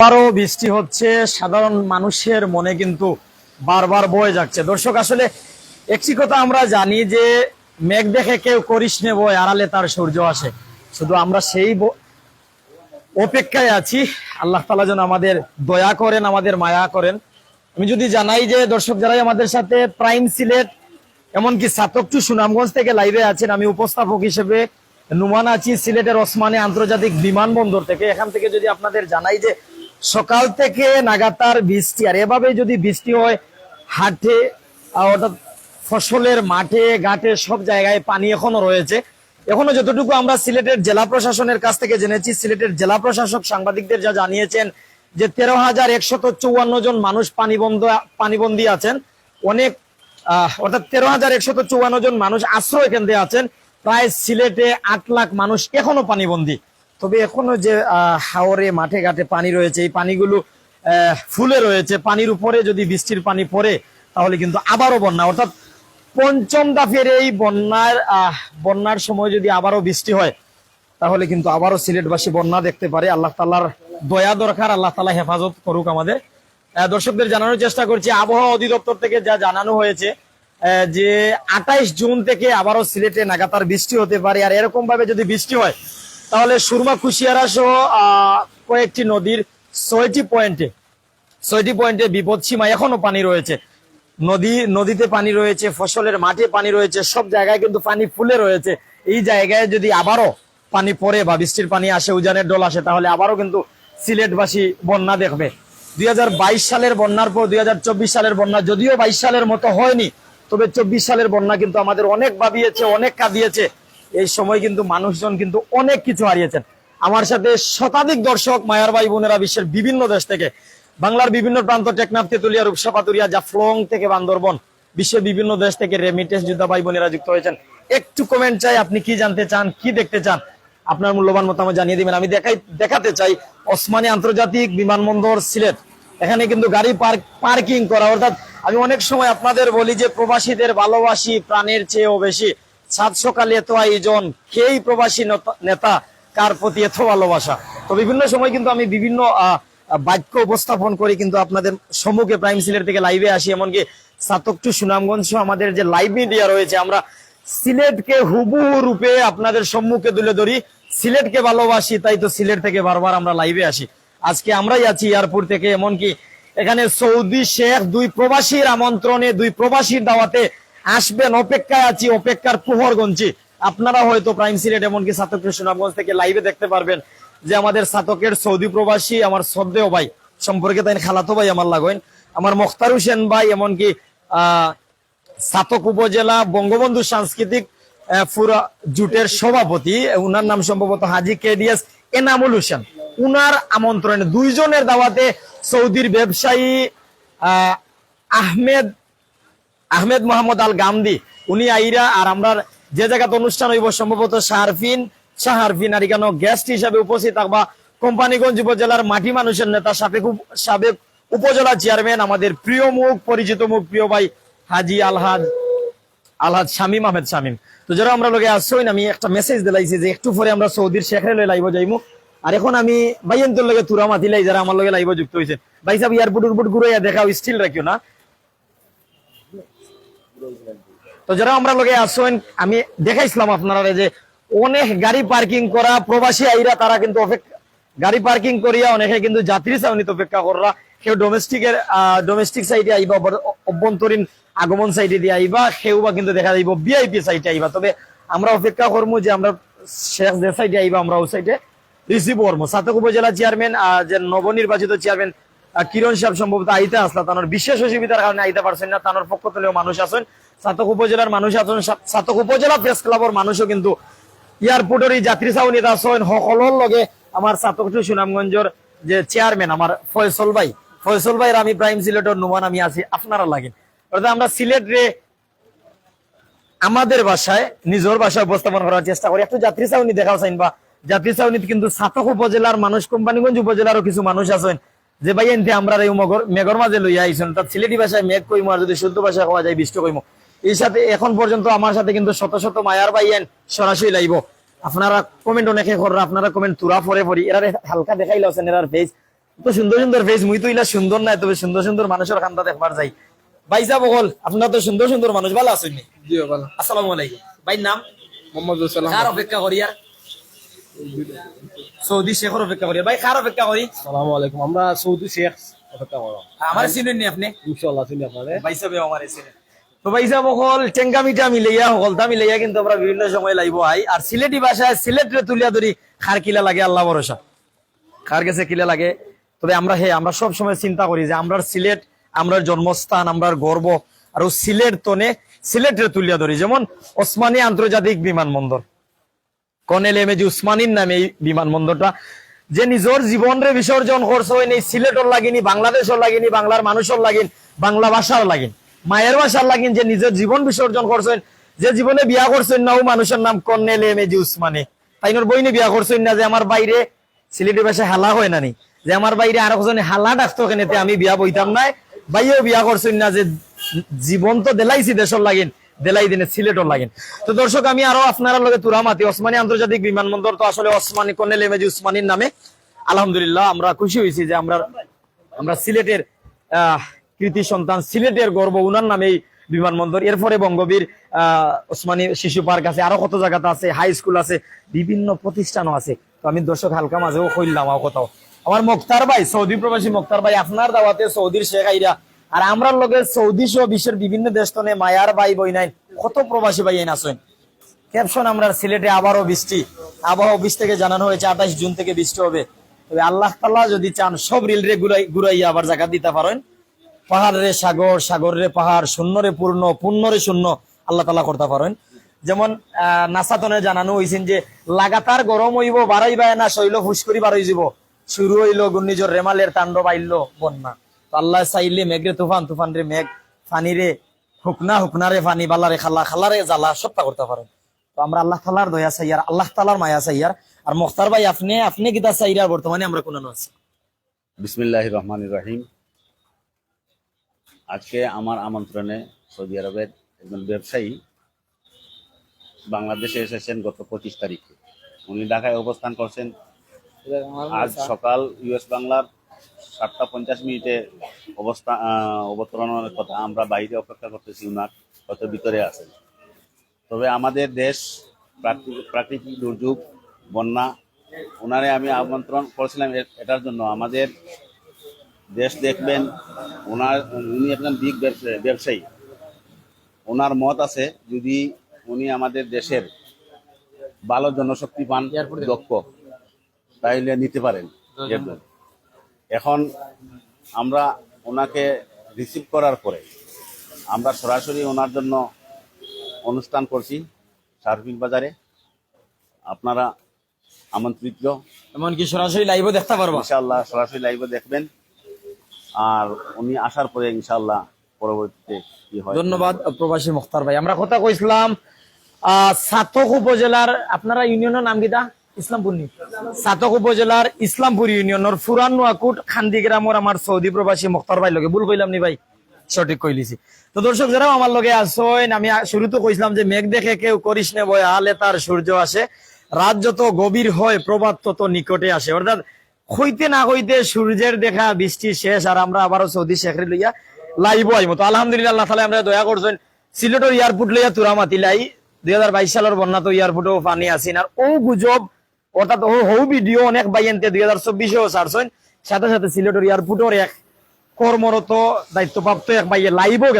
আবারও বৃষ্টি হচ্ছে, সাধারণ মানুষের মনে কিন্তু বারবার বয়ে যাচ্ছে। দর্শক, আসলে একটি কথা আমরা জানি যে, মেঘ দেখে কেউ করিস নে বয়, আড়ালে তার সূর্য আসে। শুধু আমরা সেই অপেক্ষায় আছি। আল্লাহ তালা যেন আমাদের দয়া করেন, আমাদের মায়া করেন। আমি যদি জানাই যে, দর্শক যারাই আমাদের সাথে প্রাইম সিলেট, এমনকি সাতকটু সুনামগঞ্জ থেকে লাইভে আছেন, আমি উপস্থাপক হিসেবে নুমান আছি সিলেটের ওসমানী আন্তর্জাতিক বিমানবন্দর থেকে এখান থেকে যদি আপনাদের জানাই যে সকাল থেকে নাগাতার বৃষ্টি, আর এভাবে যদি বৃষ্টি হয়, হাটে, অর্থাৎ ফসলের মাঠে, ঘাটে, সব জায়গায় পানি এখনও রয়েছে। এখনও যতটুকু আমরা সিলেটের জেলা প্রশাসনের কাছ থেকে জেনেছি, সিলেটের জেলা প্রশাসক সাংবাদিকদের যা জানিয়েছেন যে তেরো হাজার একশত চৌয়ান্ন জন মানুষ পানিবন্ধ, পানিবন্দী আছেন। অনেক অর্থাৎ তেরো হাজার একশত চৌয়ান্ন জন মানুষ আশ্রয় কেন্দ্রে আছেন। প্রায় সিলেটে আট লাখ মানুষ এখনও পানিবন্দী। তবে এখনও যে হাওরে মাঠে ঘাটে পানি রয়েছে, এই পানিগুলো ফুলে রয়েছে। পানির উপরে যদি বৃষ্টির পানি পড়ে, তাহলে কিন্তু আবারও বন্যা। অর্থাৎ পঞ্চম দাফের এই বন্যার বন্যার সময় যদি আবারও বৃষ্টি হয়, তাহলে কিন্তু আবারও সিলেটবাসী বন্যা দেখতে পারে। আল্লাহ তাল্লাহর দয়া, দরকার, আল্লাহ তালা হেফাজত করুক আমাদের। দর্শকদের জানানোর চেষ্টা করছি, আবহাওয়া অধিদপ্তর থেকে যা জানানো হয়েছে যে আঠাইশ জুন থেকে আবারও সিলেটে নাগাতার বৃষ্টি হতে পারে। আর এরকম ভাবে যদি বৃষ্টি হয় তাহলে সুরমা কুশিয়ারা সহ কয়েকটি নদীর ছয়টি পয়েন্টে ছয়টি পয়েন্টে বিপদ সীমা এখনও পানি রয়েছে। নদী, নদীতে পানি রয়েছে, ফসলের মাঠে পানি রয়েছে, সব জায়গায় কিন্তু পানি ফুলে রয়েছে। এই জায়গায় যদি আবারও পানি পড়ে বা বৃষ্টির পানি আসে, উজানের ডল আসে, তাহলে আবারও কিন্তু সিলেটবাসী বন্যা দেখবে। দুই হাজার বাইশ সালের বন্যার পর দুই হাজার চব্বিশ সালের বন্যা যদিও বাইশ সালের মতো হয়নি, তবে চব্বিশ সালের বন্যা কিন্তু আমাদের অনেক ভাবিয়েছে, অনেক কাঁদিয়েছে। এই সময় কিন্তু মানুষজন কিন্তু অনেক কিছু হারিয়েছেন। আমার সাথে শতাধিক দর্শক, মায়ার ভাই বোনেরা বিশ্বের বিভিন্ন দেশ থেকে। বাংলার বিভিন্ন প্রান্ত, টেকনাফ, তেতুলিয়া রূপসা পাতুরিয়া জাফলং থেকে বান্দরবন। বিশ্বের বিভিন্ন দেশ থেকে রেমিটেন্স যোদ্ধা ভাই বোনেরা যুক্ত হয়েছেন। একটু কমেন্ট চাই, আপনি কি জানতে চান, কি দেখতে চান? আপনার মূল্যবান মতামত জানিয়ে দিবেন। আমি দেখাই, দেখাতে চাই ওসমানী আন্তর্জাতিক বিমানবন্দর সিলেট। এখানে কিন্তু গাড়ি পার্ক, পার্কিং করা। অর্থাৎ আমি অনেক সময় আপনাদের বলি যে, প্রবাসীদের ভালোবাসি, প্রাণের চেয়েও বেশি। সাত সকালে এত আয়োজন, কেই প্রবাসী নেতা- কার প্রতি এত ভালোবাসা? তো বিভিন্ন সময় কিন্তু আমি বিভিন্ন বাক্য উপস্থাপন কিন্তু আপনাদের সম্মুখে প্রাইম সিলেট থেকে লাইভে আসি। এমনকি সাতক টু সুনামগঞ্জ আমাদের যে লাইভ মিডিয়া রয়েছে, আমরা সিলেটকে হুবু রূপে আপনাদের সম্মুখে তুলে ধরি। সিলেটকে ভালোবাসি, তাই তো সিলেট থেকে বারবার আমরা লাইভে আসি। আজকে আমরাই আছি এয়ারপোর্ট থেকে, এমনকি এখানে সৌদি শেখ দুই প্রবাসীর আমন্ত্রণে, দুই প্রবাসীর দাওয়াতে আসবেন অপেক্ষায় আছি অপেক্ষার প্রহর গঞ্জি আপনারা হয়তো প্রাইম সিলেট এমনকি সাতকের সুনামগঞ্জ থেকে লাইভে দেখতে পারবেন যে আমাদের সাতকের সৌদি প্রবাসী আমার শ্রদ্ধেয় ভাই সম্পর্কে তাই খালাতো ভাই আমার লাগেন আমার মোখতার হোসেন ভাই এমনকি আহ সাতক উপজেলা বঙ্গবন্ধু সাংস্কৃতিক ফুরা জুটের সভাপতি উনার নাম সম্ভবত হাজি কেডিএস এনামুল হোসেন। উনার আমন্ত্রণে দুইজনের দাওয়াতে সৌদির ব্যবসায়ী আহ, আহমেদ আহমেদ মোহাম্মদ আল গামদি উনি আইরা আর আমরা যে জায়গাতে অনুষ্ঠান হইব সম্ভবত শাহরফিন শাহরফিন আর এখানে গেস্ট হিসাবে উপস্থিত থাকবা কোম্পানিগঞ্জ উপজেলার মাটি মানুষের নেতা সাবেক সাবেক উপজেলা চেয়ারম্যান আমাদের প্রিয় মুখ, পরিচিত মুখ, প্রিয় ভাই হাজি আলহাজ আলহাজ শামিম আহমেদ শামিম। তো যারা আমরা লোকে আসছই আমি একটা মেসেজ দিলাইছি যে একটু পরে আমরা সৌদির শেখরে লই লাইব যাইমু। আর এখন আমি ভাইয়ের লগে তুরা মাতিলাই যারা আমার লগে লাইব যুক্ত হয়েছে ভাই সাহেব এয়ারপোর্ট উরপোর্ট ঘুরাইয়া দেখাও স্টিল রাখিও না। তো যারা আমরা লগে আসছেন আমি দেখাইছিলাম আপনারা যে অনেক গাড়ি পার্কিং করা প্রবাসী আইরা, তারা কিন্তু গাড়ি পার্কিং করিয়া অনেকে কিন্তু যাত্রী চাউনিতে অপেক্ষা করা কেউ ডোমেস্টিকের ডোমেস্টিক সাইডে আইবা অভ্যন্তরীণ আগমন সাইডে দিয়ে আইবা সেও বা কিন্তু দেখা যাইব ভিআইপি সাইডে আইবা। তবে আমরা অপেক্ষা করব যে আমরা শেষ যে সাইডে আইবা, আমরা ওই সাইডে রিসিভ করব সাতক উপজেলা চেয়ারম্যান যে নবনির্বাচিত চেয়ারম্যান কিরণ সাহেব সম্ভবত আইতে আসলা, তানোর বিশেষ অসুবিধার কারণে আইতে পারছেন না, তানোর পক্ষ থেকেও মানুষ আছেন, সাতক উপজেলার মানুষ আছেন সাতক উপজেলা প্রেস ক্লাবের মানুষও কিন্তু এয়ারপোর্টের এই যাত্রী চাউনিত আছেন। সকলের লগে আমার সাতক টু সুনামগঞ্জের যে চেয়ারম্যান, আমার ফয়সল ভাই, ফয়সল ভাইয়ের আমি প্রাইম সিলেটের নুমান, আমি আছি, আপনারা লাগেন। অর্থাৎ আমরা সিলেট রে আমাদের ভাষায়, নিজের ভাষায় উপস্থাপন করার চেষ্টা করি। একটু যাত্রী চাউনি দেখাও চাইন বা, যাত্রী চাউনিতে কিন্তু সাতক উপজেলার মানুষ, কোম্পানিগঞ্জ উপজেলারও কিছু মানুষ আছেন। যে ভাই এনতে আমরা এই মগর মেঘর মাঝে লইয়া আইছেন তার সিলেটি ভাষায় মেঘ কইমু আর যদি শুদ্ধ ভাষায় হওয়া যায় বৃষ্টি কইমু। এই সাথে এখন পর্যন্ত আমার সাথে কিন্তু শত শত মায়ার ভাই এন সরাসরি লাইব। আপনারা কমেন্ট অনেকে করেন আপনারা কমেন্ট তুরা পরে পরি এরা হালকা দেখাইলে আছেন এরার ফেস তো সুন্দর সুন্দর ফেস মুই তো ইলা সুন্দর নাই তবে সুন্দর সুন্দর মানুষের খান্দা দেখবার যাই। ভাই যা বকল আপনার তো সুন্দর সুন্দর মানুষ ভালো আছেন নি? জি ভালো। আসসালামু আলাইকুম। ভাই নাম? মোহাম্মদ সালাম কার অপেক্ষা করি আর? সৌদি শেখর অপেক্ষা করি ভাই কার অপেক্ষা করি সালাম আলাইকুম। আমরা সৌদি শেখ অপেক্ষা করো আমার চিনেন নি আপনি? চিনি আপনাদের ভাই সাহেব আমার চিনেন তো ভাই সাহেব সকল টেঙ্গা মিটা মিলাইয়া সকলতা মিলাইয়া কিন্তু আমরা বিভিন্ন সময় লাইব আই। আর সিলেটি ভাষায় তুলিয়া ধরি খার কিলা লাগে আল্লাহ ভরসা কাছে কিলা লাগে। তবে আমরা হে আমরা সব সময় চিন্তা করি যে আমরা সিলেট আমরার জন্মস্থান আমরার গর্ব আর সিলেট তনে সিলেটরে তুলিয়া ধরি। যেমন ওসমানী আন্তর্জাতিক বিমানবন্দর। কর্নেল এম এজি উসমানীর নামে এই বিমানবন্দরটা, যে নিজের জীবনরে বিসর্জন করছে নেই সিলেটর লাগিনি, বাংলাদেশর লাগিনি, বাংলার মানুষের লাগিন, বাংলা ভাষার লাগিন, মায়ের ভাষার লাগিন যে নিজের জীবন বিসর্জন করছেন যে জীবনে বিয়া করছেন না ও মানুষের নাম colonel M A G Osmani. তাইনোর বইনে বিয়া করছেন না যে আমার বাইরে সিলেটি ভাষায় হালা হয় না নি, যে আমার বাইরে আর একজনে হালা ডাকতো কেনেতে আমি বিয়া বইতাম নাই, বাইয়েও বিয়া করছেন না যে জীবন তো দেলাইছি দেশের লাগিন দেলাই দিনে সিলেটর লাগেন। তো দর্শক আমি আরও আপনারা লগে তুরামাতি ওসমানী আন্তর্জাতিক বিমানবন্দর তো আসলে ওসমানী কর্নেল এমএজি উসমানীর নামে। আলহামদুলিল্লাহ আমরা খুশি হয়েছি যে আমরা আমরা সিলেটের কৃতি সন্তান সিলেটের গর্ব উনার নামে এই বিমানবন্দর। এরপরে বঙ্গবীর আহ, ওসমানী শিশু পার্ক আছে আরও কত জায়গাতে আছে হাই স্কুল আছে বিভিন্ন প্রতিষ্ঠানও আছে। তো আমি দর্শক হালকা মাঝেও কইলাম কোথাও। আমার মুক্তার ভাই সৌদি প্রবাসী মুক্তার ভাই আপনার দাওয়াতে সৌদির শেখ আইরা আর আমরা লগে সৌদি সহ বিশ্বের বিভিন্ন দেশ তনে মায়ার ভাই, বই নাই, কত প্রবাসী ভাই আইন আসেন ক্যাপশন আমরা সিলেটে আবারও বৃষ্টি, আবহাওয়া অফিস থেকে জানানো হয়েছে, আঠাশ জুন থেকে বৃষ্টি হবে। তবে আল্লাহ তাল্লাহ যদি চান, সব রিল রে ঘুরাই, ঘুরাইয়া আবার জায়গা দিতে পারেন। পাহাড় রে সাগর সাগর রে পাহাড়, শূন্য রে পূর্ণ পূর্ণ রে শূন্য, আল্লাহ তাল্লাহ করতে পারেন। যেমন নাসাতনে জানানো হয়েছেন যে, লাগাতার গরম হইব, বাড়াইবা না, শৈল ফুসকরি হয়ে যাব শুরু হইল ঘূর্ণিঝড়, রেমালের তাণ্ডব আইল বন্যা। আল্লাহ চাইলে মেঘরে তুফান তুফান রে মেঘ ফানি রে হুকনা হুকনা রে ফানি বালারে খালা খালারে জ্বালা সবটা করতে পারেন। তো আমরা আল্লাহ তালার দয়া চাইয়ার আল্লাহ তালার মায়া চাইয়ার আর মুখতার ভাই আপনি আপনি কিতা চাইয়ার বর্তমানে আমরা কোন আছি বিসমিল্লাহ রহমান রহিম। আজকে আমার আমন্ত্রণে সৌদি আরবের একজন ব্যবসায়ী বাংলাদেশে এসেছেন গত পঁচিশ তারিখে। উনি ঢাকায় অবস্থান করছেন। আজ সকাল ইউএস বাংলার সাতটা পঞ্চাশ মিনিটে অবস্থা অবতরণের কথা আমরা বাইরে অপেক্ষা করতেছি উনার হয়তো ভিতরে আছেন। তবে আমাদের দেশ প্রাকৃতিক দুর্যোগ বন্যা ওনারে আমি আমন্ত্রণ করেছিলাম এটার জন্য। আমাদের দেশ দেখবেন ওনার উনি একজন বিগ ব্যবসা- ব্যবসায়ী। ওনার মত আছে যদি উনি আমাদের দেশের ভালো জনশক্তি পান দক্ষ তাইলে নিতে পারেন। এখন আমরা ওনাকে রিসিভ করার পরে আমরা সরাসরি ওনার জন্য অনুষ্ঠান করছি সার্ভিং বাজারে। আপনারা আমন্ত্রিত। এমনকি সরাসরি লাইভও দেখতে পারব। ইনশাআল্লাহ সরাসরি লাইভে দেখবেন। আর উনি আসার পরে ইনশাল্লাহ পরবর্তীতে কি হয়। ধন্যবাদ প্রবাসী মুখতার ভাই। আমরা কথা কইছিলাম সাতক উপজেলার আপনারা ইউনিয়নের নাম কিটা সূর্য আসে। রাত যত গভীর হয় তত নিকটে আসে। অর্থাৎ হইতে না হইতে সূর্যের দেখা, বৃষ্টি শেষ, আর আমরা আবারও সৌদি শেখরে লইয়া লাইব আইব তো আলহামদুলিল্লাহ তালা আমরা দয়া করছেন, সিলেটের এয়ারপোর্ট লইয়া তুরামাতি লাই। দুই হাজার বাইশ সালের বন্যা তো এয়ারপোর্টেও পানি আসিন আর ও গুজব অর্থাৎ হৌ ভিডিও অনেক দুই হাজার চব্বিশেও সাথে সাথে এয়ারপোর্টের এক কর্মরত, দায়িত্বপ্রাপ্ত এক বাইয়ে লাইভও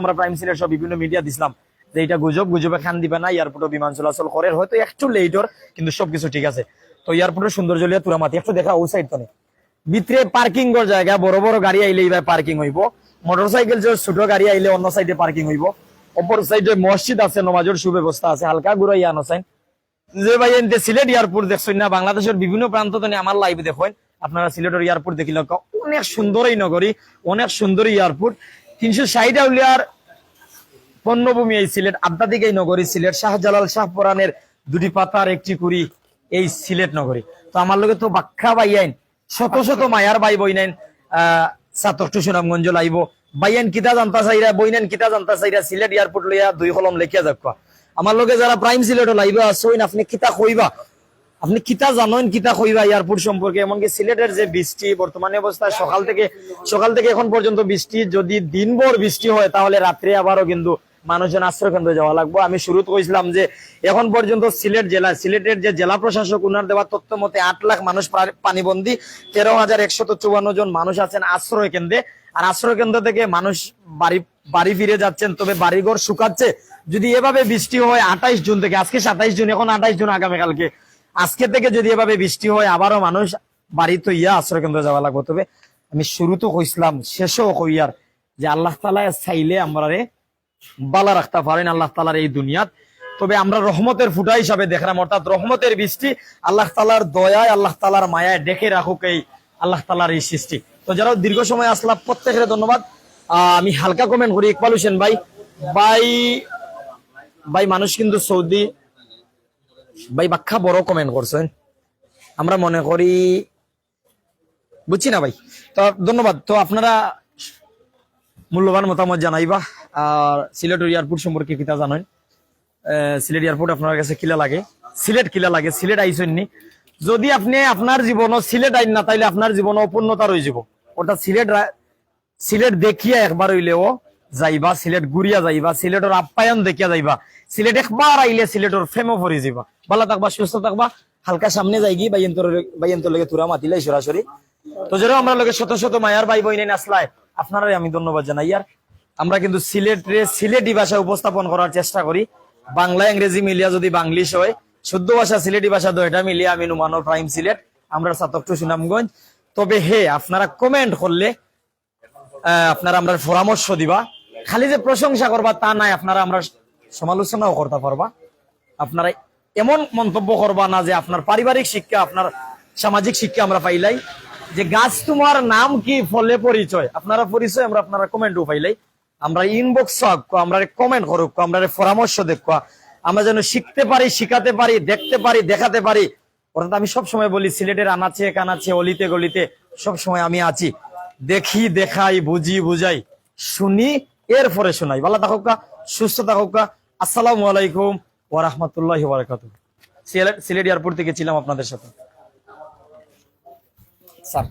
আমরা প্রাইম সিলেট সব বিভিন্ন মিডিয়া দিছিলাম যে এটা গুজব, গুজবে খান দিবে না এয়ারপোর্টে বিমান চলাচল করে। হয়তো একটু লেটর কিন্তু সবকিছু ঠিক আছে। তো এয়ারপোর্টের সৌন্দর্য লিয়া তুরামাতি, একটু দেখা ও তো ভিতরে পার্কিং এর জায়গা, বড় বড় গাড়ি আইলে এইবার পার্কিং হইব। মোটরসাইকেল যে ছোট গাড়ি আইলে অন্য সাইডে পার্কিং হইব। অপর সাইডে মসজিদ আছে, নমাজের সুব্যবস্থা আছে, হালকা ঘুরাইয়া আনসাইন যে ভাই এনতে সিলেট এয়ারপোর্ট দেখছেন না বাংলাদেশের বিভিন্ন প্রান্ত থেকে আমার লাইভ দেখেন। আপনারা সিলেটের এয়ারপোর্ট দেখিল অনেক সুন্দর এই নগরী অনেক সুন্দর এয়ারপোর্ট। তিনশো ষাট আউলিয়ার পণ্যভূমি এই সিলেট আধ্যাত্মিক এই নগরী সিলেট। শাহজালাল শাহপরানের দুটি পাতার একটি কুড়ি এই সিলেট নগরী। তো আমার লগে তো বাই আইন শত শত মায়ার বাই বই নাইন আহ সাতক টু সুনামগঞ্জ লাইব। বাইয়ান কিতা জানতা চাইরা বইনেন কিতা জানতা চাইরা সিলেট এয়ারপোর্ট লইয়া দুই কলম লেখিয়া যাক আমার লগে যারা প্রাইম সিলেট লাইব আসইন আপনি কিতা কইবা? আপনি কিতা জানেন কিতা কইবা এয়ারপোর্ট সম্পর্কে? এমনকি সিলেটের যে বৃষ্টি, বর্তমানে অবস্থায় সকাল থেকে সকাল থেকে এখন পর্যন্ত বৃষ্টি, যদি দিনভর বৃষ্টি হয়, তাহলে রাত্রে আবারও কিন্তু মানুষজন আশ্রয় কেন্দ্রে যাওয়া লাগবে। আমি শুরুতে কইছিলাম যে, এখন পর্যন্ত সিলেট জেলা, সিলেটের যে জেলা প্রশাসক, উনার দেওয়া তথ্য মতে আট লাখ মানুষ পানিবন্দী, তেরো হাজার একশত চুয়ান্ন জন মানুষ আছেন আশ্রয় কেন্দ্রে। আর আশ্রয় কেন্দ্র থেকে মানুষ বাড়ি বাড়ি ফিরে যাচ্ছেন, তবে বাড়িঘর শুকাচ্ছে। যদি এভাবে বৃষ্টি হয়, আঠাইশ জুন থেকে, আজকে সাতাইশ জুন, এখন আঠাইশ জুন আগামীকালকে আজকে থেকে যদি এভাবে বৃষ্টি হয়, আবারও মানুষ বাড়ি তো ইয়া আশ্রয় কেন্দ্র যাওয়া লাগবে। তবে আমি শুরুতে কইছিলাম, শেষও কইয়ার যে আল্লাহ তালা চাইলে আমরা রে বালা রাখতে পারেন আল্লাহ তালার এই দুনিয়াত। তবে আমরা রহমতের ফুটা হিসাবে দেখলাম, অর্থাৎ রহমতের বৃষ্টি আল্লাহ তালার দয়ায়, আল্লাহ তালার মায়ায় ডেকে রাখুক এই আল্লাহ তালার এই সৃষ্টি। তো যারা দীর্ঘ সময় আসলাম প্রত্যেকের ধন্যবাদ। আমি হালকা কমেন্ট করি। ইকবাল হোসেন ভাই ভাই ভাই মানুষ কিন্তু সৌদি, ভাই বাক্কা বড় কমেন্ট করছেন। আমরা মনে করি, বুঝছি না ভাই? তো ধন্যবাদ। তো আপনারা মূল্যবান মতামত জানাইবা। আর সিলেট এয়ারপোর্ট সম্পর্কে কিতা জানেন? সিলেট এয়ারপোর্ট আপনার কাছে কিলা লাগে? সিলেট কিলা লাগে? সিলেট আইসেননি? যদি আপনি আপনার জীবন সিলেট আইন না, তাইলে আপনার জীবন অপূর্ণতা রয়ে যাব। ওটা সিলেট সিলেট দেখিয়া একবার হইলেও যাইবা, সিলেট ঘুরিয়া যাইবা, সিলেটের আপ্যায়ন দেখিয়া যাইবা, সিলেট একবার আইলে সিলেটের ফেমো পড়ে যাইবা। ভালো থাকবা, সুস্থ থাকবা, হালকা সামনে যাইগি, বাইয়ন্তর বাইয়ন্তর লগে তুরা মাতিলাই সরাসরি। তো যেন আমরা লগে শত শত মায়ার ভাই বইনে আসলাই আপনারাই আমি ধন্যবাদ জানাই। আর আমরা কিন্তু সিলেটে সিলেটি ভাষা উপস্থাপন করার চেষ্টা করি। বাংলা, ইংরেজি মিলিয়া যদি বাংলিশ হয় শুদ্ধ ভাষা, সিলেটি ভাষা দুইটা মিলিয়ে আমি নুমানো প্রাইম সিলেট, আমরা সাতকটু সুনামগঞ্জ। তবে হে, আপনারা কমেন্ট করলে আপনারা আমরা পরামর্শ দিবা। খালি যে প্রশংসা করবা তা নাই, আপনারা আমরা সমালোচনাও করতে পারবা। আপনারা এমন মন্তব্য করবা না যে আপনার পারিবারিক শিক্ষা, আপনার সামাজিক শিক্ষা আমরা পাইলাই। যে গাছ তোমার নাম কি, ফলে পরিচয়? আপনারা পরিচয় আমরা, আপনারা কমেন্টও পাইলাই। আমরা ইনবক্স আমরা কমেন্ট করুক, আমরা পরামর্শ দেখবা আমরা যেন শিখতে পারি, শিখাতে পারি, দেখতে পারি, দেখাতে পারি। অর্থাৎ আমি সব সময় বলি, সিলেটের আনাচে, কানাচে, অলিতে, গলিতে সব সময় আমি আছি। দেখি, দেখাই, বুঝি, বুঝাই, শুনি, এরপরে শোনাই। ভালো থাকুক সুস্থ থাকুক আসসালামু আলাইকুম ওয়া রাহমাতুল্লাহি ওয়া বারাকাতুহু। সিলেট সিলেট এয়ারপোর্ট থেকে ছিলাম আপনাদের সাথে। স্যার